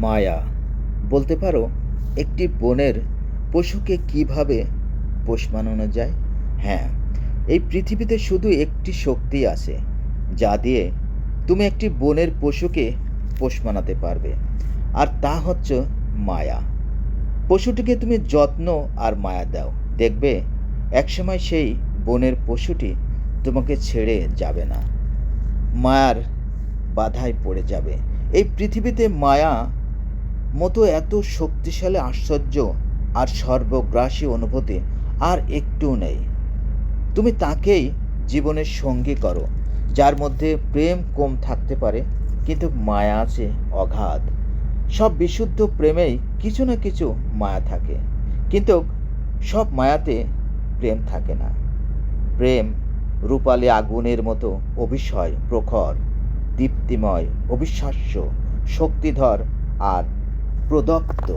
মায়া। বলতে পারো, একটি বনের পশুকে কীভাবে পোষ মানানো যায়? হ্যাঁ এই পৃথিবীতে শুধু একটি শক্তি আছে, যা দিয়ে তুমি একটি বনের পশুকে পোষ মানাতে পারবে, আর তা হচ্ছে মায়া। পশুটিকে তুমি যত্ন আর মায়া দাও। দেখবে, একসময় সেই বনের পশুটি তোমাকে ছেড়ে যাবে না। মায়ার বাধায় পড়ে যাবে। এই পৃথিবীতে মায়া মতো এত শক্তিশালী, আশ্চর্য আর সর্বগ্রাসী অনুভূতি আর একটু নেই। তুমি তাকেই জীবনের সঙ্গী করো, যার মধ্যে প্রেম কম থাকতে পারে, কিন্তু মায়া আছে অগাধ। সব বিশুদ্ধ প্রেমেই কিছু না কিছু মায়া থাকে, কিন্তু সব মায়াতে প্রেম থাকে না। প্রেম রূপালী আগুনের মতো অবিষয় প্রখর, দীপ্তিময়, অবিশ্বাস্য, শক্তিধর আর প্রদত্ত।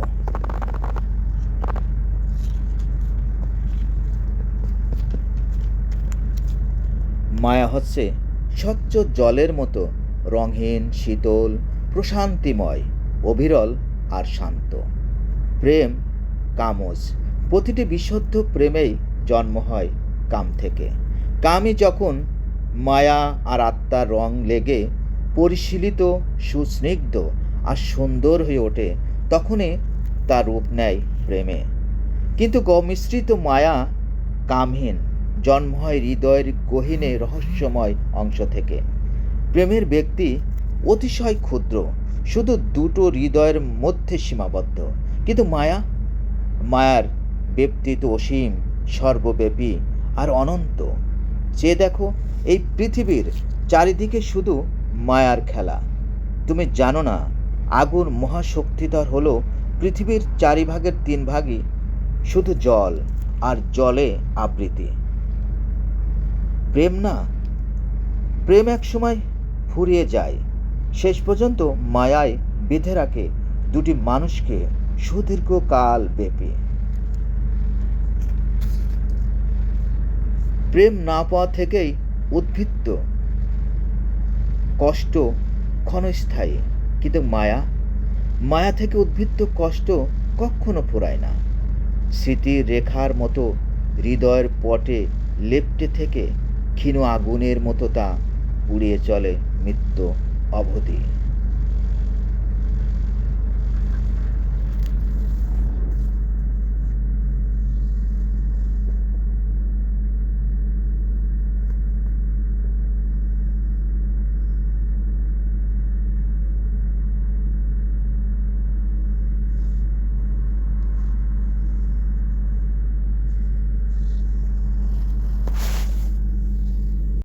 মায়া হচ্ছে স্বচ্ছ জলের মতো রঙহীন, শীতল, প্রশান্তিময় অবিরল আর শান্ত। প্রেম, কামজ, প্রতিটি বিশুদ্ধ প্রেমেই জন্ম হয় কাম থেকে। কামই যখন মায়া আর আত্মার রং লেগে পরিশীলিত, সুস্নিগ্ধ আর সুন্দর হয়ে ওঠে তখনই তার রূপ নেয় প্রেমে। কিন্তু গমিশ্রিত মায়া কামহীন জন্ম হয় হৃদয়ের গহীনে রহস্যময় অংশ থেকে। প্রেমের ব্যক্তি অতিশয় ক্ষুদ্র, শুধু দুটো হৃদয়ের মধ্যে সীমাবদ্ধ। কিন্তু মায়া, মায়ার ব্যক্তি তো অসীম, সর্বব্যাপী আর অনন্ত। যে দেখো, এই পৃথিবীর চারিদিকে শুধু মায়ার খেলা। তুমি জানো না আগুন মহাশক্তিধর হলো পৃথিবীর চারি ভাগের তিন ভাগই শুধু জল আর জলে আবৃতি। প্রেম না, প্রেম এক সময় ফুরিয়ে যায়, শেষ পর্যন্ত মায়ায় বেঁধে রাখে দুটি মানুষকে সুদীর্ঘ কাল ব্যাপী। প্রেম না পাওয়া থেকেই উদ্ভিত্ত কষ্ট ক্ষণস্থায়ী। কিন্তু মায়া মায়া থেকে উদ্ভৃত্ত কষ্ট কখনো ফোরায় না। স্মৃতির রেখার মতো হৃদয়ের পটে লেপটে থেকে ক্ষীণ আগুনের মতো তা উড়িয়ে চলে মৃত্যু অবধি।